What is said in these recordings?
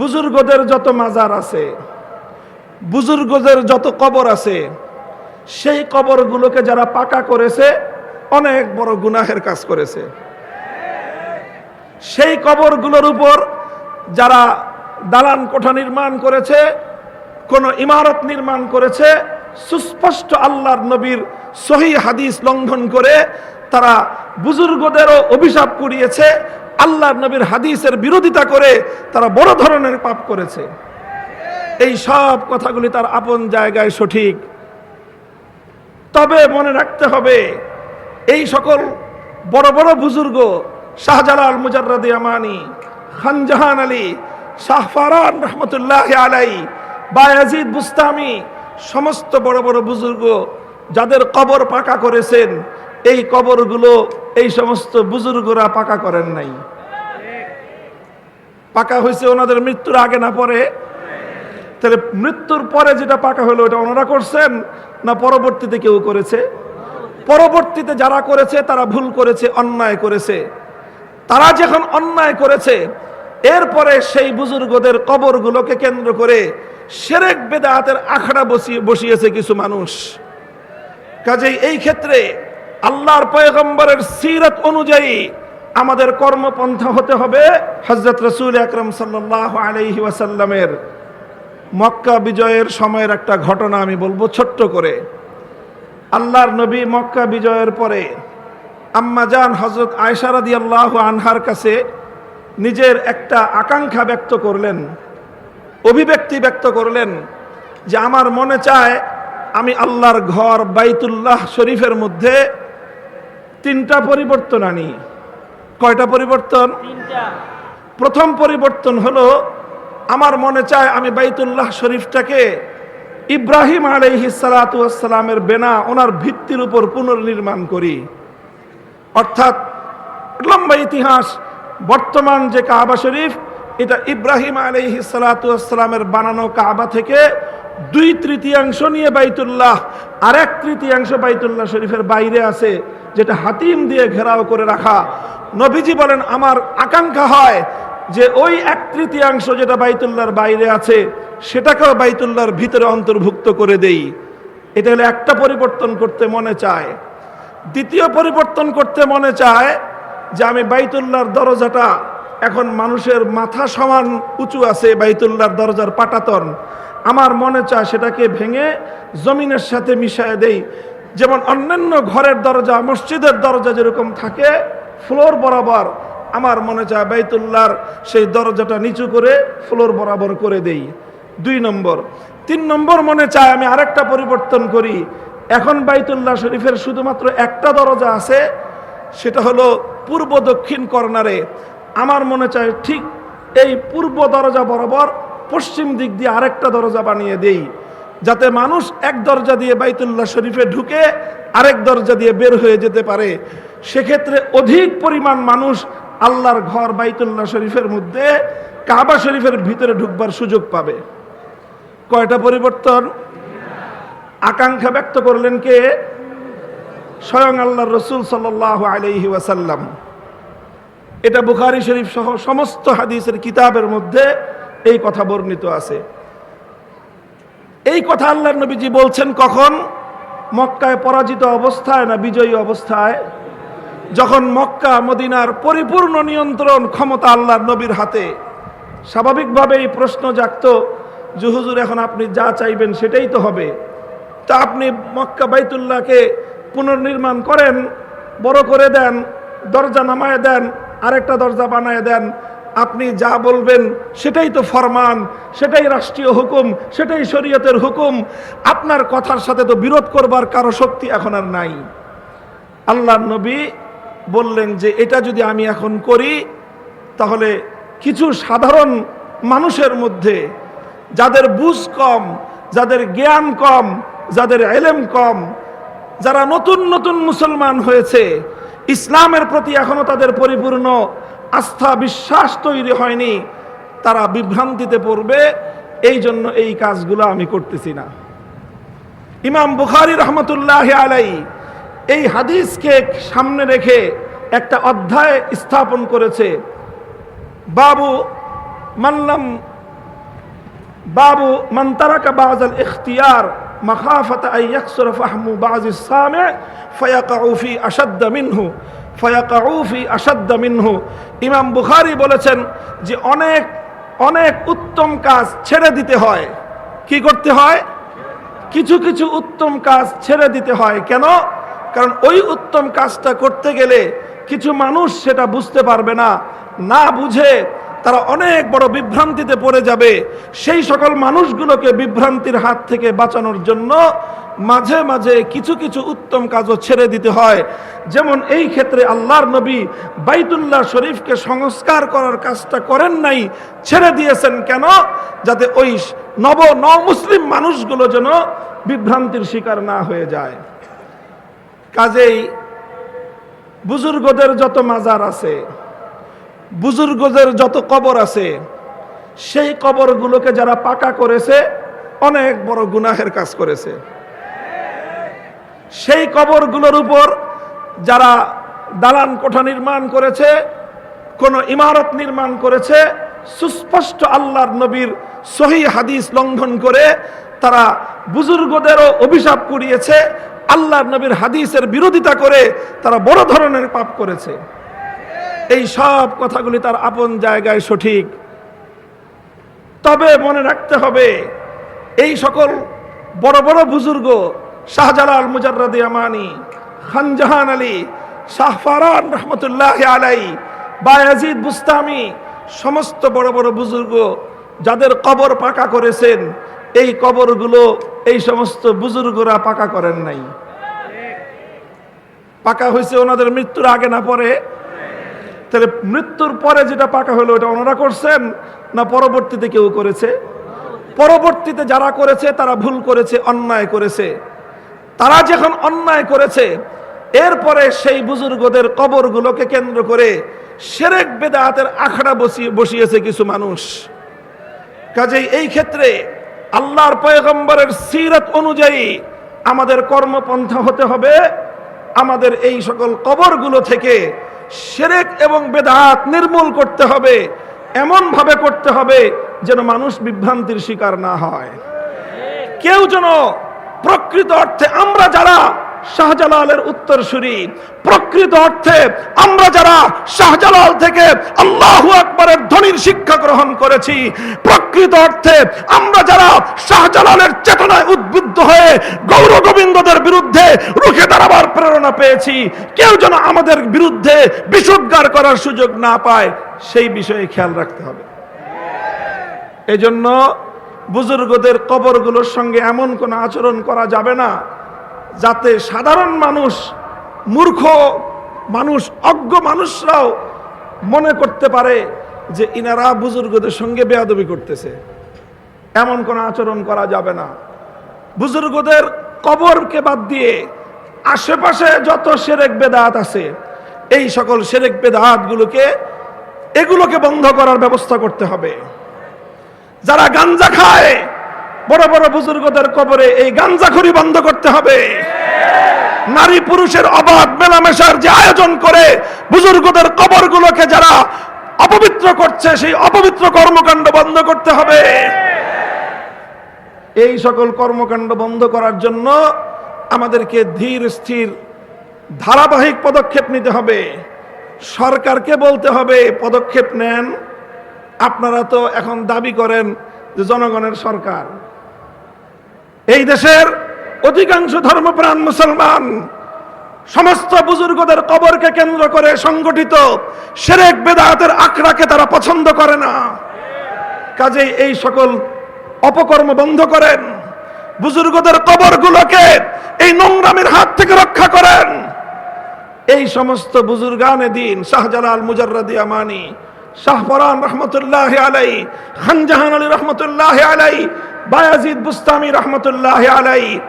বুজুর্গদের যত মাজার আছে, বুজুর্গদের যত কবর আছে, সেই কবরগুলোকে যারা পাকা করেছে, অনেক বড় গুনাহের কাজ করেছে। সেই কবরগুলোর উপর যারা দালান কোঠা নির্মাণ করেছে, কোন ইমারত নির্মাণ করেছে, সুস্পষ্ট আল্লাহর নবীর সহি হাদিস লঙ্ঘন করে তারা বুজুর্গদেরও অভিশাপ কুড়িয়েছে আল্লাহর নবীর হাদিসের বিরোধিতা করে তারা বড় ধরনের পাপ করেছে। এই সব কথাগুলি তার আপন জায়গায় সঠিক। তবে মনে রাখতে হবে, এই সকল বড় বড় বুজুর্গ শাহজালাল মুজাররাদি আমানি, খানজাহান আলী শাহফারান রহমতুল্লাহ আলাই বায়াজিদ বুস্তামি, সমস্ত বড় বড় বুজুর্গ যাদের কবর পাকা করেছেন, এই কবরগুলো এই সমস্ত বুজুর্গরা পাকা করেন নাই। পাকা হয়েছে ওনাদের মৃত্যুর আগে না পরে? তাহলে মৃত্যুর পরে যেটা পাকা হলো, ওটা ওনারা করছেন না পরবর্তীতে কেউ করেছে? পরবর্তীতে যারা করেছে, তারা ভুল করেছে, অন্যায় করেছে। তারা যখন অন্যায় করেছে, এরপরে সেই বুজুর্গদের কবরগুলোকে কেন্দ্র করে সেরেক বেদাতের আখড়া বসিয়ে বসিয়েছে কিছু মানুষ। কাজেই এই ক্ষেত্রে আল্লাহর পয়গম্বরের সিরত অনুযায়ী আমাদের কর্মপন্থা হতে হবে হজরত রসুল আকরম সাল্লাহ আলহি ওয়াসাল্লামের মক্কা বিজয়ের সময়ের একটা ঘটনা আমি বলব ছোট্ট করে। আল্লাহর নবী মক্কা বিজয়ের পরে আম্মাজান হজরত আয়সারাদি আল্লাহ আনহার কাছে নিজের একটা আকাঙ্ক্ষা ব্যক্ত করলেন, অভিব্যক্তি ব্যক্ত করলেন যে আমার মনে চায় আমি আল্লাহর ঘর বাইতুল্লাহ শরীফের মধ্যে তিনটা পরিবর্তন আনি। কয়টা পরিবর্তন? প্রথম পরিবর্তন হলো আমার মনে চায় আমি বাইতুল্লাহ শরীফটাকে ইব্রাহিম আলহি সালাতামের বেনা ওনার ভিত্তির উপর পুনর্নির্মাণ করি। অর্থাৎ লম্বা ইতিহাস বর্তমান যে কাবা শরীফ এটা ইব্রাহিম আলাইহি সালাতামের বানানো কাবা থেকে দুই তৃতীয়াংশ নিয়ে বাইতুল্লাহ আর এক তৃতীয়াংশ বাইতুল্লাহ শরীফের বাইরে আছে, যেটা হাতিম দিয়ে ঘেরাও করে রাখা। নবীজি বলেন, আমার আকাঙ্ক্ষা হয় যে ওই এক তৃতীয়াংশ যেটা বাইতুল্লাহর বাইরে আছে, সেটাকেও বাইতুল্লাহর ভিতরে অন্তর্ভুক্ত করে দেই। এটা হলো একটা পরিবর্তন করতে মনে চায়। দ্বিতীয় পরিবর্তন করতে মনে চায় যে আমি বাইতুল্লাহর দরজাটা এখন মানুষের মাথা সমান উঁচু আছে বাইতুল্লাহর দরজার পাটাতন। আমার মনে চায় সেটাকে ভেঙে জমিনের সাথে মিশায় দেই। যেমন অন্যান্য ঘরের দরজা, মসজিদের দরজা যেরকম থাকে, ফ্লোর বরাবর আমার মনে চায় বাইতুল্লাহর সেই দরজাটা নিচু করে ফ্লোর বরাবর করে দেই। দুই নম্বর। তিন নম্বর মনে চায় আমি আরেকটা পরিবর্তন করি। এখন বাইতুল্লাহ শরীফের শুধুমাত্র একটা দরজা আছে, সেটা হলো পূর্ব দক্ষিণ কর্নারে। আমার মনে চায় ঠিক এই পূর্ব দরজা বরাবর পশ্চিম দিক দিয়ে আরেকটা দরজা বানিয়ে দেই। যাতে মানুষ এক দরজা দিয়ে বাইতুল্লাহ শরীফে ঢুকে আরেক দরজা দিয়ে বের হয়ে যেতে পারে। সেক্ষেত্রে অধিক পরিমাণ মানুষ আল্লাহর ঘর বাইতুল্লাহ শরীফের মধ্যে কাবা শরীফের ভিতরে ঢুকবার সুযোগ পাবে। কয়টা পরিবর্তন? আকাঙ্ক্ষা ব্যক্ত করলেন কে? স্বয়ং আল্লাহ রসুল সাল আলহি ওয়াসাল্লাম। এটা বুখারি শরীফ সহ সমস্ত হাদিসের কিতাবের মধ্যে এই কথা বর্ণিত আছে। এই কথা আল্লাহ নবীজি বলছেন কখন? মক্কায় পরাজিত অবস্থায় না বিজয়ী অবস্থায়? যখন মক্কা, মদিনার পরিপূর্ণ নিয়ন্ত্রণ ক্ষমতা আল্লাহ নবীর হাতে। স্বাভাবিকভাবে এই প্রশ্ন জাগত যে, হুজুর, এখন আপনি যা চাইবেন সেটাই তো হবে। তা আপনি মক্কা বাইতুল্লাহকে পুনর্নির্মাণ করেন, বড় করে দেন, দরজা নামায় দেন আরেকটা দরজা বানায় দেন। আপনি যা বলবেন, সেটাই তো ফরমান, সেটাই রাষ্ট্রীয় হুকুম, সেটাই শরীয়তের হুকুম। আপনার কথার সাথে তো বিরোধ করবার কারও শক্তি এখন আর নাই। আল্লাহ নবী বললেন যে, এটা যদি আমি এখন করি, তাহলে কিছু সাধারণ মানুষের মধ্যে, যাদের বুঝ কম, যাদের জ্ঞান কম, যাদের এলেম কম, যারা নতুন নতুন মুসলমান হয়েছে ইসলামের প্রতি এখনও তাদের পরিপূর্ণ আস্থা, বিশ্বাস তৈরি হয়নি। তারা বিভ্রান্তিতে পড়বে। এই জন্য এই কাজগুলো আমি করতেছি না। ইমাম বুখারি রহমতুল্লাহ আলাই এই হাদিসকে সামনে রেখে একটা অধ্যায় স্থাপন করেছে। বাবু মাল্লাম বাবু মান তারাকা বাজ আল ইখতিয়ার। মাখাফাত আই ইয়াকসুর ফাহমু বাজ ইসসামি ফায়াকাউ ফি আশাদ্দা মিনহু, ফায়াকাউ ফি আশাদ্দা মিনহু। ইমাম বুখারী বলেছেন যে অনেক অনেক উত্তম কাজ ছেড়ে দিতে হয়। কি করতে হয়? কিছু কিছু উত্তম কাজ ছেড়ে দিতে হয়। কেন? কারণ ওই উত্তম কাজটা করতে গেলে কিছু মানুষ সেটা বুঝতে পারবে না। না বুঝে তারা অনেক বড় বিভ্রান্তিতে পড়ে যাবে। সেই সকল মানুষগুলোকে বিভ্রান্তির হাত থেকে বাঁচানোর জন্য মাঝে মাঝে কিছু কিছু উত্তম কাজও ছেড়ে দিতে হয়। যেমন এই ক্ষেত্রে আল্লাহর নবী বাইতুল্লাহ শরীফকে সংস্কার করার কাজটা করেন নাই, ছেড়ে দিয়েছেন কেন? যাতে ওই নব ন মুসলিম মানুষগুলো যেন বিভ্রান্তির শিকার না হয়ে যায়। কাজেই বুজুর্গদের যত মাজার আছে বুজুর্গদের যত কবর আছে, সেই কবরগুলোকে যারা পাকা করেছে, অনেক বড় গুনাহের কাজ করেছে। সেই কবরগুলোর উপর যারা দালান কোঠা নির্মাণ করেছে, কোন ইমারত নির্মাণ করেছে, সুস্পষ্ট আল্লাহর নবীর সহি হাদিস লঙ্ঘন করে তারা বুজুর্গদেরও অভিশাপ কুড়িয়েছে, আল্লাহর নবীর হাদিসের বিরোধিতা করে তারা বড় ধরনের পাপ করেছে। এই সব কথাগুলি তার আপন জায়গায় সঠিক। তবে মনে রাখতে হবে, এই সকল বড় বড় বুজুর্গ শাহজালাল মুজাররাদি আমানি, খানজাহান আলী শাহফারান রহমতুল্লাহ আলাই বায়াজিদ বুস্তামি, সমস্ত বড় বড় বুজুর্গ যাদের কবর পাকা করেছেন, এই কবরগুলো এই সমস্ত বুজুর্গরা পাকা করেন নাই। পাকা হয়েছে ওনাদের মৃত্যুর আগে না পরে তাহলে মৃত্যুর পরে যেটা পাকা হলো ওটা ওনারা করছেন না পরবর্তীতে কেউ করেছে? পরবর্তীতে যারা করেছে, তারা ভুল করেছে, অন্যায় করেছে। তারা যখন অন্যায় করেছে, এরপরে সেই বুজুর্গদের কবরগুলোকে কেন্দ্র করে সেরেক বেদাতের আখড়া বসিয়ে, বসিয়েছে কিছু মানুষ। কাজেই এই ক্ষেত্রে আল্লাহর পয়গম্বরের সিরত অনুযায়ী আমাদের কর্মপন্থা হতে হবে। আমাদের এই সকল কবরগুলো থেকে সেরেক এবং বেদাত নির্মূল করতে হবে এমন ভাবে করতে হবে যেন মানুষ বিভ্রান্তির শিকার না হয়। কেউ যেন প্রকৃত অর্থে আমরা যারা শাহজালালের উত্তরসূরি। প্রকৃত অর্থে আমরা যারা শাহজালাল থেকে আল্লাহু আকবরের ধ্বনির শিক্ষা গ্রহণ করেছি, প্রকৃত অর্থে আমরা যারা শাহজালালের চেতনায় উদ্বুদ্ধ হয়ে গৌর গোবিন্দদের বিরুদ্ধে রুখে দাঁড়াবার প্রেরণা পেয়েছি, কেউ যেন আমাদের বিরুদ্ধে বিশুদ্ধার করার সুযোগ না পায়, সেই বিষয়ে খেয়াল রাখতে হবে। এজন্য বুজুর্গদের কবরগুলোর সঙ্গে এমন কোনো আচরণ করা যাবে না যাতে সাধারণ মানুষ, মূর্খ মানুষ, অজ্ঞ মানুষরাও মনে করতে পারে যে ইনারা বুজুর্গদের সঙ্গে বেয়াদবি করতেছে। এমন কোনো আচরণ করা যাবে না। বুজুর্গদের কবরকে বাদ দিয়ে আশেপাশে যত সেরেক বেদাত আছে, এই সকল সেরেক বেদাতগুলোকে, এগুলোকে বন্ধ করার ব্যবস্থা করতে হবে। যারা গাঞ্জা খায় বড় বড় বুজুর্গদের কবরে এই গাঞ্জাখড়ি বন্ধ করতে হবে। নারী পুরুষের অবাধ মেলামেশার যে আয়োজন করে বুজুর্গদের কবরগুলোকে যারা অপবিত্র করছে, সেই অপবিত্র কর্মকাণ্ড বন্ধ করতে হবে। এই সকল কর্মকাণ্ড বন্ধ করার জন্য আমাদেরকে ধীর, স্থির, ধারাবাহিক পদক্ষেপ নিতে হবে। সরকারকে বলতে হবে, পদক্ষেপ নেন। আপনারা তো এখন দাবি করেন যে জনগণের সরকার। এই দেশের অধিকাংশ ধর্মপ্রাণ মুসলমান সমস্ত বুজুর্গদের কবরকে কেন্দ্র করে সংগঠিত সেরেক বেদাতের আখড়াকে তারা পছন্দ করে না। কাজেই এই সকল অপকর্ম বন্ধ করেন। বুজুর্গদের কবরগুলোকে এই নোংরামের হাত থেকে রক্ষা করেন। এই সমস্ত বুজুর্গানে দিন শাহজালাল মুজাররাদি আমানি, শাহফরান রহমতুল্লাহ আলাই খানজাহান আলী রহমতুল্লাহ আলাই বায়াজিদ বুস্তামি রহমতুল্লাহ আলাই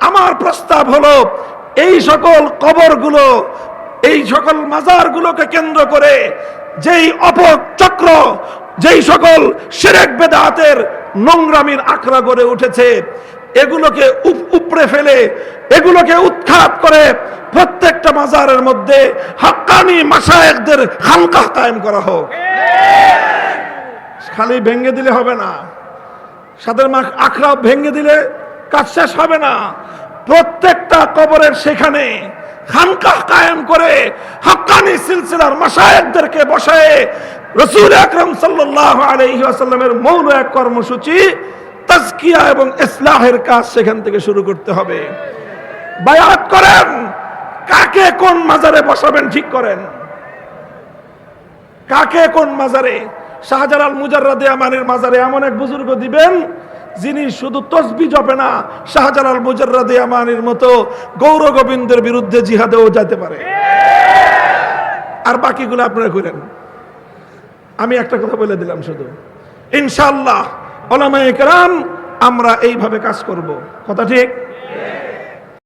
আমার প্রস্তাব হলো, এই সকল কবরগুলো, এই সকল মাজারগুলোকে কেন্দ্র করে যেই অপচক্র যেই সকল সেরেক বেদাতের নোংরামির আখড়া গড়ে উঠেছে, এগুলোকে উপ- উপড়ে ফেলে, এগুলোকে উৎখাত করে প্রত্যেকটা মাজারের মধ্যে হাক্কানি মাসায়েকদের হালকা কায়েম করা হোক। খালি ভেঙে দিলে হবে না। সাদের মাখ আখড়া ভেঙে দিলে কাজ শেষ হবে না। প্রত্যেকটা কবরের সেখানে খানকাহ কায়েম করে হাক্কানি সিলসিলার মাসায়েকদেরকে বসায় রসুল আকরম সাল্লাল্লাহু আলাইহি ওয়াসাল্লামের মৌল এক কর্মসূচি, তাজকিয়া এবং ইসলাহের কাজ সেখান থেকে শুরু করতে হবে। বায়াত করেন, কাকে কোন মাজারে বসাবেন ঠিক করেন। কাকে কোন মাজারে শাহজালাল মুজাররাদে আমানের মাজারে এমন এক বুজুর্গ দিবেন, যিনি শুধু তসবি জপে না, শাহজালাল মুজাররাদে আমানের মতো গৌর গোবিন্দের বিরুদ্ধে জিহাদেও যেতে পারে। আর বাকিগুলো আপনারা করেন আমি একটা কথা বলে দিলাম শুধু। ইনশাআল্লাহ, ওলামায়ে কেরাম, আমরা এইভাবে কাজ করব। কথা ঠিক?